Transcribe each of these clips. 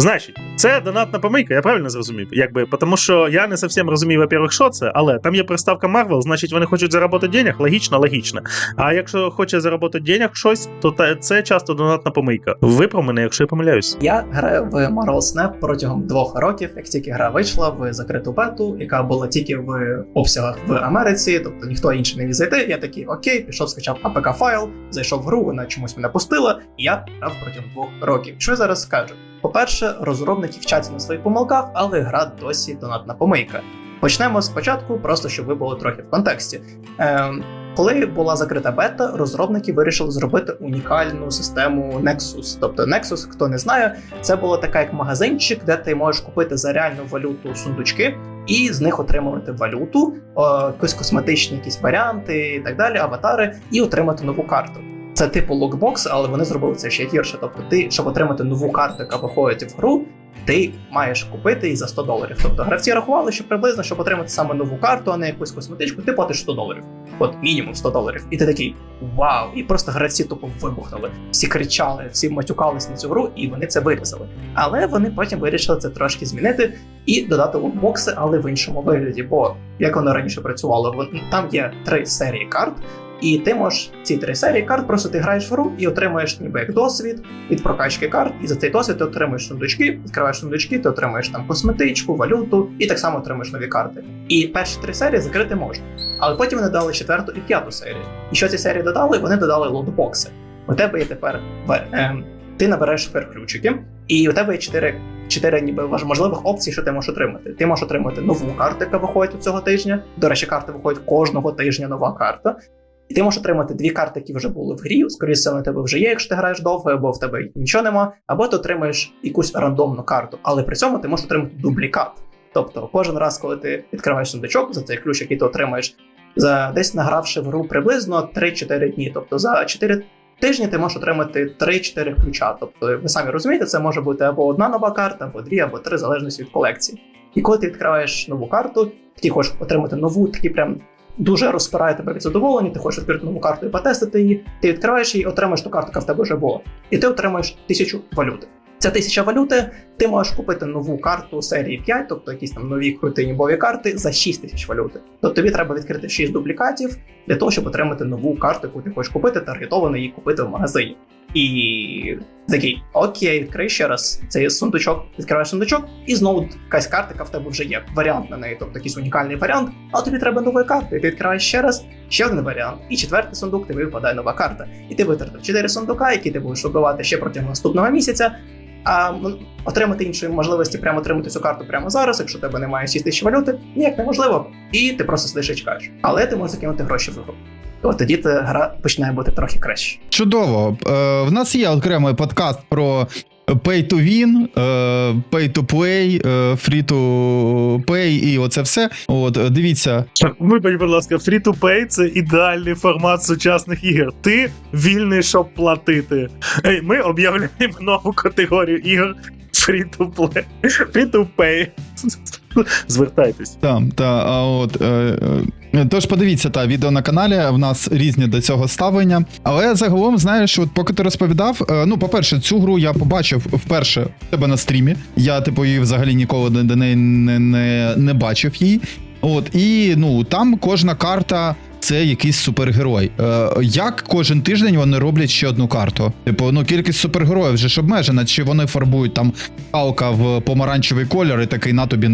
Значить, це донатна помийка, я правильно зрозумів? Якби, тому що я не зовсім розумію, во-первых, що це, але там є приставка Marvel, значить вони хочуть заробити денег, логічно, логічно. А якщо хоче заробити денег щось, то та- це часто донатна помийка. Ви про мене, якщо я помиляюсь. Я граю в Marvel Snap протягом двох років, як тільки гра вийшла в закриту бету, яка була тільки в обсягах в Америці, тобто ніхто інший не міг зайти. Я такий окей, пішов, скачав APK файл, зайшов в гру, вона чомусь мене пустила, і я грав протягом двох років. Що я зараз скажу? По-перше, розробники вчаться на своїх помилках, але гра досі донатна помийка. Почнемо спочатку, просто щоб ви були трохи в контексті. Ем, коли була закрита бета, розробники вирішили зробити унікальну систему Nexus. Тобто Nexus, хто не знає, це була така як магазинчик, де ти можеш купити за реальну валюту сундучки і з них отримувати валюту, якісь косметичні якісь варіанти і так далі, аватари, і отримати нову карту. Це типу локбокс, але вони зробили це ще гірше. Тобто, ти, щоб отримати нову карту, яка виходить в гру, ти маєш купити її за 100 доларів. Тобто гравці рахували, що приблизно, щоб отримати саме нову карту, а не якусь косметичку, ти платиш 100 доларів. От мінімум 100 доларів. І ти такий вау! І просто гравці тупо вибухнули. Всі кричали, всі матюкались на цю гру, і вони це вирізали. Але вони потім вирішили це трошки змінити і додати лутбокси, але в іншому вигляді. Бо як воно раніше працювало, там є три серії карт. І ти можеш ці три серії карт, просто ти граєш в гру і отримуєш ніби як досвід від прокачки карт. І за цей досвід ти отримуєш сундучки, відкриваєш сундучки, ти отримуєш там косметичку, валюту, і так само отримуєш нові карти. І перші три серії закрити можна. Але потім вони дали четверту і п'яту серію. І що ці серії додали? Вони додали лотбокси. У тебе є тепер в- ем, ти набереш тепер ключики, і у тебе є чотири. Чотири ніби можливих опцій, що ти можеш отримати. Ти можеш отримати нову карту, яка виходить у цього тижня. До речі, карти виходять кожного тижня нова карта. І ти можеш отримати дві карти, які вже були в грі. Скоріше, в тебе вже є, якщо ти граєш довго, або в тебе нічого нема, або ти отримаєш якусь рандомну карту. Але при цьому ти можеш отримати дублікат. Тобто, кожен раз, коли ти відкриваєш сундучок за цей ключ, який ти отримаєш, за десь награвши в гру приблизно 3-4 дні. Тобто за 4 тижні ти можеш отримати 3-4 ключа. Тобто, ви самі розумієте, це може бути або одна нова карта, або дві, або три, залежності від колекції. І коли ти відкриваєш нову карту, ти хочеш отримати нову, такі прям дуже розпирає тебе від задоволення, ти хочеш відкрити нову карту і потестити її, ти відкриваєш її, отримаєш ту карту, яка в тебе вже була. І ти отримаєш тисячу валюти. Ця тисяча валюти, ти можеш купити нову карту серії 5, тобто якісь там нові круті німбові карти за 6 тисяч валюти. Тобто тобі треба відкрити 6 дублікатів для того, щоб отримати нову карту, яку ти хочеш купити, таргетовано її купити в магазині. І такий, окей, відкрий ще раз цей сундучок, відкриваєш сундучок, і знову якась карта, яка в тебе вже є. Варіант на неї, тобто якийсь унікальний варіант, але тобі треба нової карти. Ти відкриваєш ще раз, ще один варіант. І четвертий сундук тобі випадає нова карта. І ти витратив 4 сундука, які ти будеш вибивати ще протягом наступного місяця. А отримати іншої можливості, прямо отримати цю карту прямо зараз, якщо тебе немає 6 тисяч валюти, ніяк неможливо. І ти просто сидиш і чекаєш. Але ти можеш закинути гроші в гру. От тоді ти гра починає бути трохи краще. Чудово. Е, в нас є окремий подкаст про pay to win, е, pay to play, е, free to pay і оце все. От, дивіться, Вибач, будь ласка, free-to-pay – це ідеальний формат сучасних ігор. Ти вільний, щоб платити. Ей, ми об'являємо нову категорію ігор free-to-play. Free-to-pay. Звертайтесь. Та, та, а от, е, е, тож подивіться, та відео на каналі, в нас різні до цього ставлення. Але загалом, знаєш, от поки ти розповідав, е, ну, по-перше, цю гру я побачив вперше в тебе на стрімі. Я, типу, її взагалі ніколи до, неї не, не, не бачив її. От, і ну, там кожна карта. Це якийсь супергерой. Е, як кожен тиждень вони роблять ще одну карту? Типу, ну кількість супергероїв вже ж обмежена, чи вони фарбують там Халка в помаранчевий кольор і такий на тобі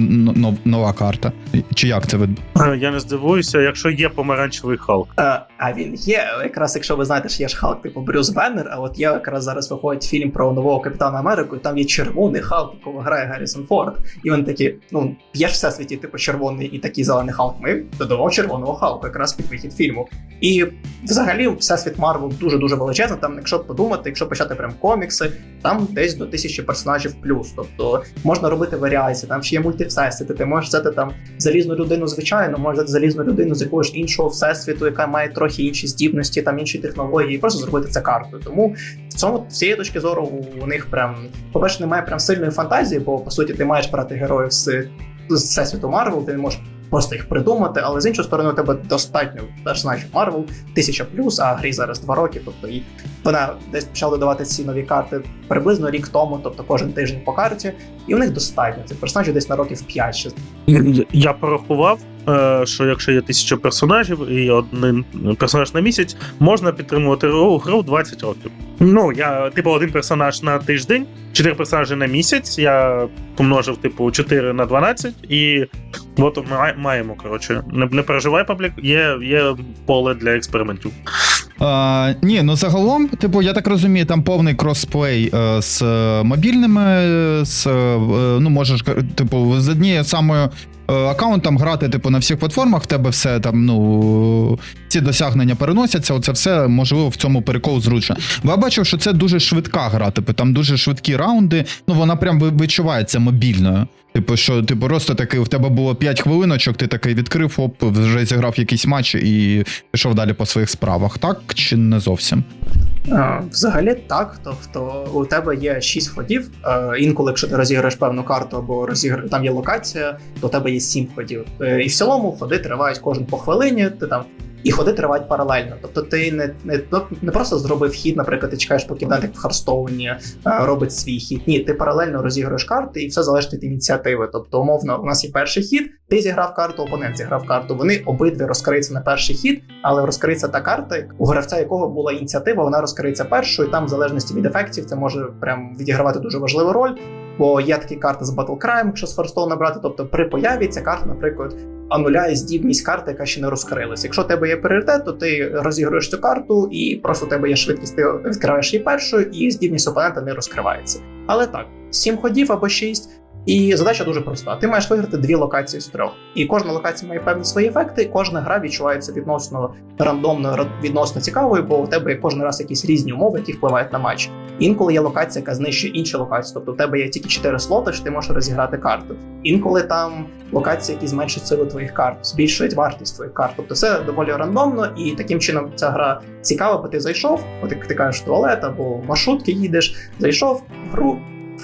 нова карта. Чи як це від... Е, Я не здивуюся, якщо є помаранчевий Халк. Е, а він є. Якраз якщо ви знаєте, що є ж Халк, типу Брюс Беннер, а от є якраз зараз виходить фільм про нового Капітана Америку, і там є червоний Халк, якого грає Гаррісон Форд. І вони такі, ну, є ж в всесвіті, типу, червоний і такий зелений Халк. Ми додамо червоного Халку, якраз під вихід фільму. І взагалі всесвіт Марвел дуже-дуже величезний. Там, якщо подумати, якщо почати прям комікси, там десь до тисячі персонажів плюс. Тобто можна робити варіації, там ще є мультивсесвіти, ти можеш взяти там залізну людину, звичайно, можеш взяти залізну людину з якогось іншого всесвіту, яка має трохи інші здібності, там інші технології, і просто зробити це картою. Тому в цьому з цієї точки зору у них прям, по-перше, немає прям сильної фантазії, бо по суті ти маєш брати героїв з, з всесвіту Марвел, ти не можеш. Просто їх придумати, але з іншої сторони, у тебе достатньо персонажів Марвел, тисяча плюс, а грі зараз два роки. Тобто і вона десь почала додавати ці нові карти приблизно рік тому, тобто кожен тиждень по карті, і у них достатньо. Цих персонажів десь на років 5 Я порахував, що якщо є тисяча персонажів і один персонаж на місяць, можна підтримувати гру, гру 20 років. Ну, я, типу, один персонаж на тиждень, 4 персонажі на місяць. Я помножив, типу, 4 на 12, і от ми маємо, коротше. Не, не переживай, паблік, є, є поле для експериментів. А, ні, ну загалом, типу, я так розумію, там повний кросплей е, з е, мобільними, е, з, е, ну, можеш, типу, з однією самою е, аккаунтом грати, типу, на всіх платформах, в тебе все там, ну, ці досягнення переносяться, оце все, можливо, в цьому перекол зручно. Бо я бачив, що це дуже швидка гра, типу, там дуже швидкі раунди, ну, вона прям відчувається мобільною. Типу, що ти просто такий, в тебе було 5 хвилиночок, ти такий відкрив, оп, вже зіграв якийсь матч і пішов далі по своїх справах, так чи не зовсім? Е, Взагалі так. Тобто у тебе є шість ходів. Е, Інколи, якщо ти розіграєш певну карту або розігр... там є локація, то у тебе є сім ходів. Е, І в цілому ходи тривають кожен по хвилині. Ти там. І ходи тривають паралельно. Тобто ти не, не, не просто зробив хід, наприклад, ти чекаєш, поки Дантик в Харстоуні е, робить свій хід. Ні, ти паралельно розіграєш карти, і все залежить від ініціативи. Тобто, умовно, у нас є перший хід, ти зіграв карту, опонент зіграв карту. Вони обидві розкриються на перший хід, але розкриється та карта, у гравця якого була ініціатива, вона розкриється першою. Там, в залежності від ефектів, це може прям відігравати дуже важливу роль. Бо є такі карти з Battle якщо з Форстоу набрати. Тобто при появі ця карта, наприклад, ануляє здібність карти, яка ще не розкрилась. Якщо у тебе є пріоритет, то ти розігруєш цю карту, і просто у тебе є швидкість, ти відкриваєш її першою, і здібність опонента не розкривається. Але так, сім ходів або шість. І задача дуже проста. Ти маєш виграти дві локації з трьох. І кожна локація має певні свої ефекти, і кожна гра відчувається відносно рандомно, ра- відносно цікавою, бо у тебе є кожен раз якісь різні умови, які впливають на матч. Інколи є локація, яка знищує інші локації. Тобто у тебе є тільки 4 слоти, що ти можеш розіграти карту. Інколи там локації, які зменшують силу твоїх карт, збільшують вартість твоїх карт. Тобто все доволі рандомно, і таким чином ця гра цікава, бо ти зайшов, от як ти кажеш, туалет або маршрутки їдеш, зайшов в гру,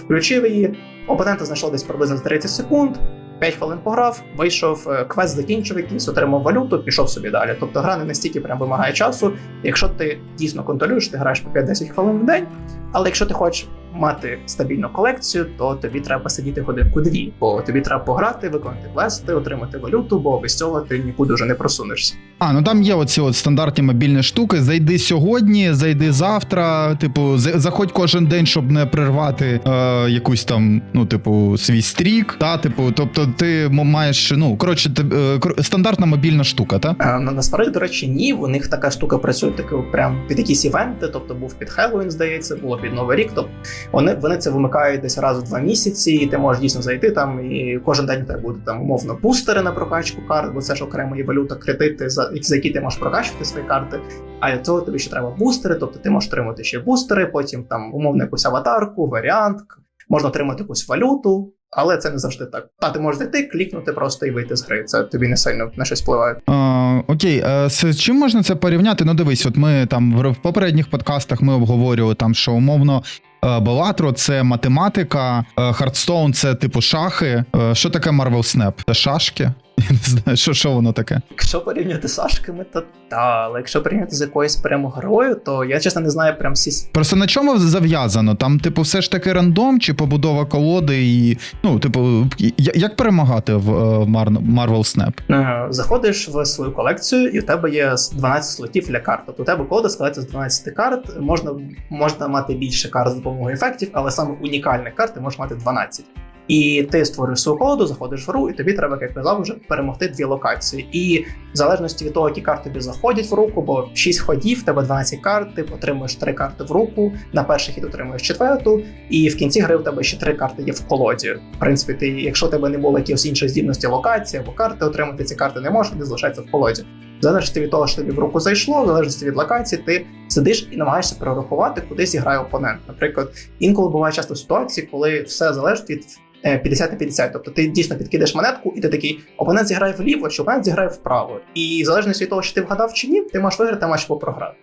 включив її. Опонента знайшло десь приблизно за 30 секунд. 5 хвилин пограв, вийшов, е, квест закінчив якийсь, отримав валюту, пішов собі далі. Тобто гра не настільки прям вимагає часу. Якщо ти дійсно контролюєш, ти граєш по 5-10 хвилин в день. Але якщо ти хочеш мати стабільну колекцію, то тобі треба сидіти годинку-дві, бо тобі треба пограти, виконати квести, отримати валюту, бо без цього ти нікуди вже не просунешся. А, ну там є оці от стандартні мобільні штуки. Зайди сьогодні, зайди завтра. Типу, заходь кожен день, щоб не прервати е, якусь там, ну, типу, свій стрік. Та, типу, тобто ти маєш, ну, коротше, ти, е, стандартна мобільна штука, та? А, на- насправді, до речі, ні. У них така штука працює таки прям під якісь івенти, тобто був під Хеллоуін, здається, було під Новий рік. Тобто вони, вони це вимикають десь раз в два місяці, і ти можеш дійсно зайти там, і кожен день у тебе буде там умовно бустери на прокачку карт, бо це ж окремо є валюта, кредити, за, за які ти можеш прокачувати свої карти. А для цього тобі ще треба бустери, тобто ти можеш отримати ще бустери, потім там умовно якусь аватарку, варіант, можна отримати якусь валюту. Але це не завжди так. Та ти можеш зайти, клікнути просто і вийти з гри. Це тобі не сильно на щось впливає. А, окей, а з чим можна це порівняти? Ну, дивись, от ми там в, попередніх подкастах ми обговорювали там, що умовно. е, Балатро це математика, е, Хардстоун це типу шахи. Е, Що таке Marvel Snap? Це шашки? Я не знаю, що, що воно таке. Якщо порівняти з Сашками, то та, але якщо порівняти з якоюсь прямо грою, то я чесно не знаю прям всі. Просто на чому зав'язано? Там, типу, все ж таки рандом чи побудова колоди, і ну, типу, як перемагати в е, Mar- Marvel Snap? Е, Заходиш в свою колекцію, і у тебе є з 12 слотів для карт. Тобто у тебе колода складається з 12 карт. Можна, можна мати більше карт з допомогою ефектів, але саме унікальних карт ти можеш мати 12. І ти створюєш свою колоду, заходиш в гру, і тобі треба, як казав, вже перемогти дві локації. І в залежності від того, які карти тобі заходять в руку, бо 6 ходів, в тебе 12 карт, ти отримуєш 3 карти в руку, на перший хід отримуєш четверту, і в кінці гри у тебе ще 3 карти є в колоді. В принципі, ти, якщо у тебе не було якихось інших здібності локації або карти, отримати ці карти не можеш, вони залишаються в колоді. В залежності від того, що тобі в руку зайшло, в залежності від локації, ти сидиш і намагаєшся прорахувати, куди зіграє опонент. Наприклад, інколи буває часто ситуації, коли все залежить від 50 на 50. Тобто ти дійсно підкидаєш монетку, і ти такий опонент зіграє вліво, чи опонент зіграє вправо. І в залежності від того, чи ти вгадав чи ні, ти можеш виграти матч або програти.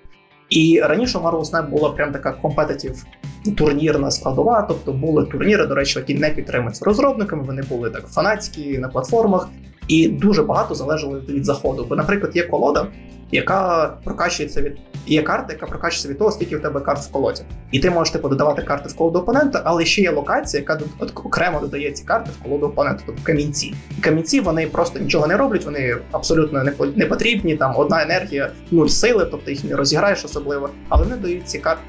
І раніше Marvel Snap була прям така компетитів турнірна складова, тобто були турніри, до речі, які не підтримуються розробниками, вони були так фанатські на платформах. І дуже багато залежало від заходу. Бо, наприклад, є колода, яка прокачується від є карта, яка прокачується від того, скільки у тебе карт в колоді. І ти можеш типу додавати карти в колоду опонента, але ще є локація, яка окремо додає ці карти в колоду опонента, тобто камінці. І камінці вони просто нічого не роблять, вони абсолютно не, потрібні. Там одна енергія, нуль сили, тобто їх не розіграєш особливо, але вони дають ці карти,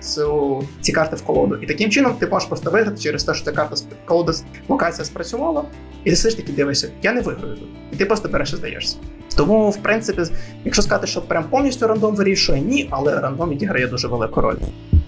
ці карти в колоду. І таким чином ти можеш просто виграти через те, що ця карта колода локація спрацювала, і ти сидиш такий дивишся, я не виграю тут. І ти просто береш і здаєшся. Тому, в принципі, якщо сказати, що прям повністю рандом вирішує, ні, але рандом відіграє дуже велику роль.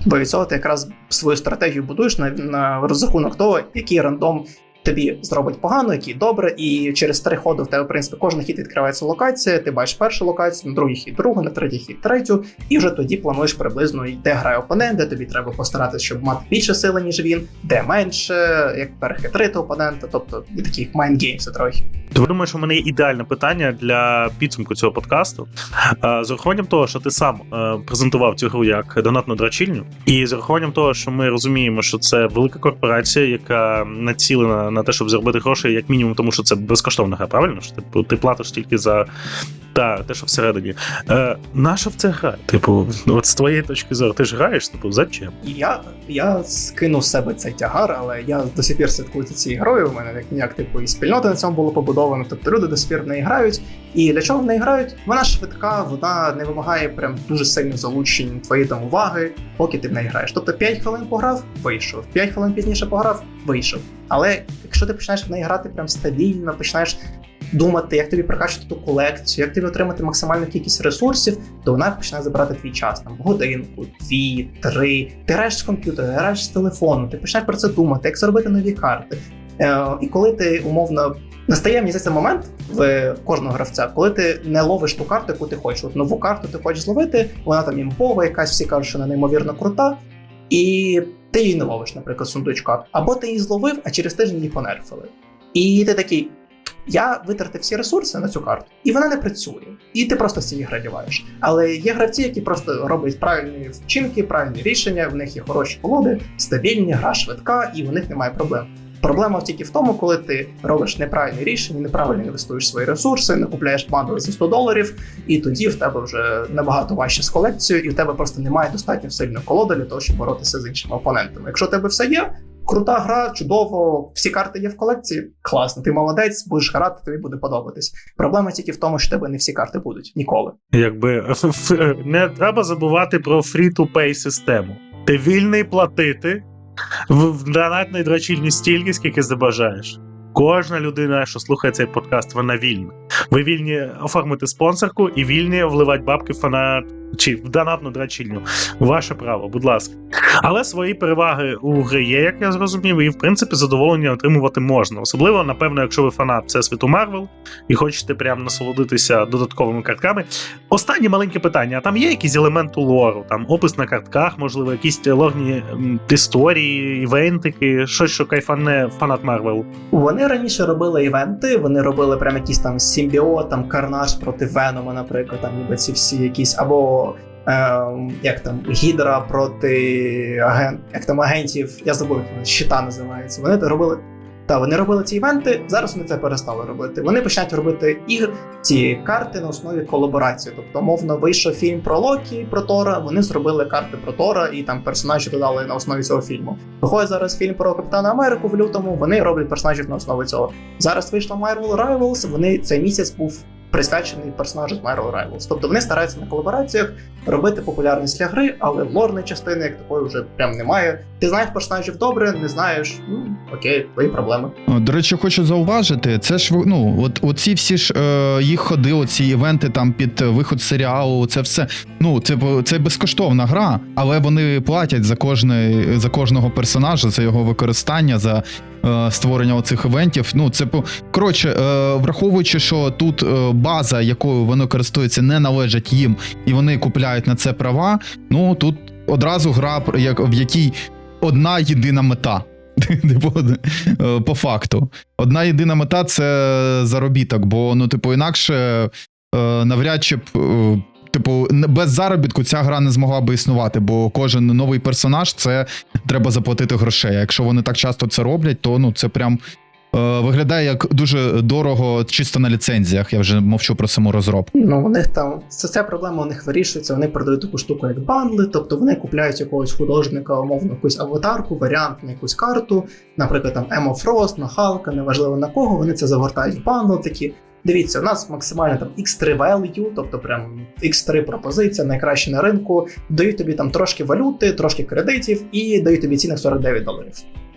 Бо від цього ти якраз свою стратегію будуєш на, на розрахунок того, який рандом тобі зробить погано, який добре, і через три ходи в тебе, в принципі, кожен хід відкривається локація, ти бачиш першу локацію, на другий хід другу, на третій хід третю, і вже тоді плануєш приблизно, де грає опонент, де тобі треба постаратися, щоб мати більше сили, ніж він, де менше, як перехитрити опонента, тобто і таких майндгеймси трохи. То думаєш, в мене є ідеальне питання для підсумку цього подкасту. З урахуванням того, що ти сам е, презентував цю гру як донатну драчільню, і з урахуванням того, що ми розуміємо, що це велика корпорація, яка націлена на те, щоб заробити гроші, як мінімум, тому що це безкоштовна гра, правильно? Що типу, ти платиш тільки за та, те, що всередині. Е, наша в це гра? Типу, от з твоєї точки зору, ти ж граєш, типу, зачем? Я, я скинув себе цей тягар, але я до сих пір слідкую за цією грою. У мене як типу і спільнота на цьому було побудовано. Тобто люди до сих пір в неї грають. І для чого в неї грають? Вона швидка, вона не вимагає прям дуже сильних залучень твоєї там уваги, поки ти в неї граєш. Тобто 5 хвилин пограв, вийшов. 5 хвилин пізніше пограв, вийшов. Але якщо ти починаєш в неї грати прям стабільно, починаєш думати, як тобі прокачати ту колекцію, як тобі отримати максимальну кількість ресурсів, то вона починає забирати твій час там годинку, дві, три. Ти граєш з комп'ютера, граєш з телефону, ти починаєш про це думати, як зробити нові карти. Е, і коли ти умовно настає мені здається, момент в кожного гравця, коли ти не ловиш ту карту, яку ти хочеш. От нову карту ти хочеш зловити, вона там імпова, якась всі кажуть, що вона неймовірно крута, і ти її не ловиш, наприклад, сундучка. Або ти її зловив, а через тиждень її понерфили. І ти такий. Я витратив всі ресурси на цю карту, і вона не працює. І ти просто всі ігри діваєш. Але є гравці, які просто роблять правильні вчинки, правильні рішення, в них є хороші колоди, стабільні, гра швидка, і у них немає проблем. Проблема тільки в тому, коли ти робиш неправильні рішення, неправильно інвестуєш свої ресурси, не купляєш бандли за 100 доларів, і тоді в тебе вже набагато важче з колекцією, і в тебе просто немає достатньо сильної колоди для того, щоб боротися з іншими опонентами. Якщо в тебе все є, крута гра, чудово, всі карти є в колекції. Класно, ти молодець, будеш грати, тобі буде подобатись. Проблема тільки в тому, що в тебе не всі карти будуть ніколи. Якби не треба забувати про free-to-pay систему. Ти вільний платити в, в донатний дрочільні стільки, скільки забажаєш. Кожна людина, що слухає цей подкаст, вона вільна. Ви вільні оформити спонсорку і вільні вливати бабки в фанат чи в донатну драчільню. Ваше право, будь ласка. Але свої переваги у гри є, як я зрозумів, і в принципі задоволення отримувати можна. Особливо, напевно, якщо ви фанат Всесвіту Марвел і хочете прям насолодитися додатковими картками. Останнє маленьке питання: а там є якісь елементи лору, там опис на картках, можливо, якісь лорні історії, івентики, щось, що кайфане фанат Марвел. Вони раніше робили івенти, вони робили прям якісь там симбіот, там карнаж проти Венома, наприклад, там ніби ці всі якісь, або ем, як там Гідра проти агент, як там агентів, я забув, як щита називається. Вони робили. Та вони робили ці івенти, зараз вони це перестали робити. Вони починають робити ігр ці карти на основі колаборації. Тобто, мовно, вийшов фільм про Локі, про Тора. Вони зробили карти про Тора і там персонажі додали на основі цього фільму. Виходить зараз фільм про Капітана Америку в лютому. Вони роблять персонажів на основі цього. Зараз вийшла Marvel Rivals, Вони цей місяць був присвячений персонажу з Marvel Rivals. Тобто вони стараються на колабораціях робити популярність для гри, але лорної частини як такої вже прям немає. Ти знаєш персонажів добре, не знаєш. Ну окей, твої проблеми. До речі, хочу зауважити, це ж ну, от оці всі ж е, їх ходи, оці івенти там під виход серіалу, це все. Ну, це, це безкоштовна гра, але вони платять за кожне, за кожного персонажа, за його використання, за створення оцих івентів. Ну, це по- коротше, е, враховуючи, що тут е, база, якою вони користуються, не належить їм, і вони купляють на це права. Ну тут одразу гра, в якій одна єдина мета. Типу, е, по факту. Одна єдина мета це заробіток, бо ну, типу, інакше е, навряд чи б. Типу, без заробітку ця гра не змогла би існувати, бо кожен новий персонаж це треба заплатити грошей. А якщо вони так часто це роблять, то ну це прям е, виглядає як дуже дорого чисто на ліцензіях. Я вже мовчу про саму розробку. Ну, у них там ця проблема у них вирішується. Вони продають таку штуку, як бандли, тобто вони купляють якогось художника, умовно, якусь аватарку, варіант на якусь карту, наприклад, там Емо Фрост, на Халка, неважливо на кого. Вони це загортають в бандл такі. Дивіться, у нас максимально там X3 value, тобто прям X3 пропозиція, найкраще на ринку. Дають тобі там трошки валюти, трошки кредитів і дають тобі цінник 49 доларів.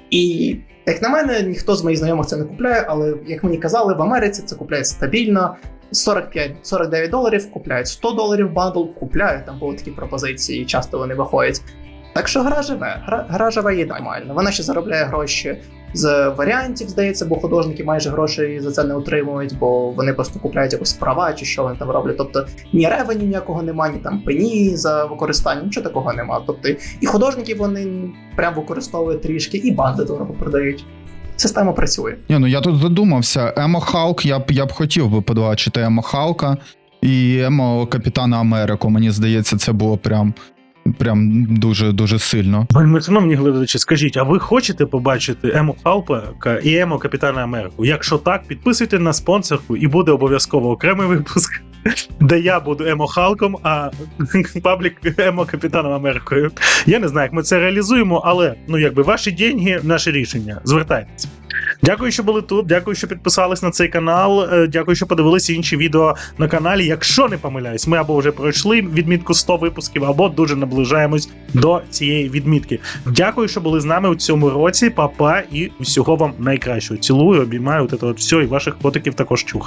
І як на мене, ніхто з моїх знайомих це не купляє, але як мені казали, в Америці це купляє стабільно. 45-49 доларів, купляють 100 доларів бандл, купляють, там були такі пропозиції, часто вони виходять. Так що гра живе, гра, гра живе і нормально. Вона ще заробляє гроші з варіантів, здається, бо художники майже грошей за це не отримують, бо вони просто купляють якось права чи що вони там роблять. Тобто ні ревені ніякого нема, ні там пені за використання, нічого такого нема. Тобто і художників вони прям використовують трішки, і банди дорого продають. Система працює. Ні, ну я тут задумався. Емо Халк, я б я б хотів би побачити Емо Халка і Емо Капітана Америку. Мені здається, це було прям. Прям дуже дуже сильно. ми шановні глядачі, скажіть, а ви хочете побачити Ему Халпа і Емо Капітана Америку? Якщо так, підписуйте на спонсорку і буде обов'язково окремий випуск, де я буду Емо Халком, а паблік Емо Капітаном Америкою. Я не знаю, як ми це реалізуємо, але ну якби ваші деньги, наше рішення. Звертайтеся. Дякую, що були тут. Дякую, що підписались на цей канал. е, Дякую, що подивилися інші відео на каналі. Якщо не помиляюсь, ми або вже пройшли відмітку 100 випусків, або дуже наближаємось до цієї відмітки. Дякую, що були з нами у цьому році. Папа і всього вам найкращого. Цілую, обіймаю от це от все, і ваших котиків також чухаю.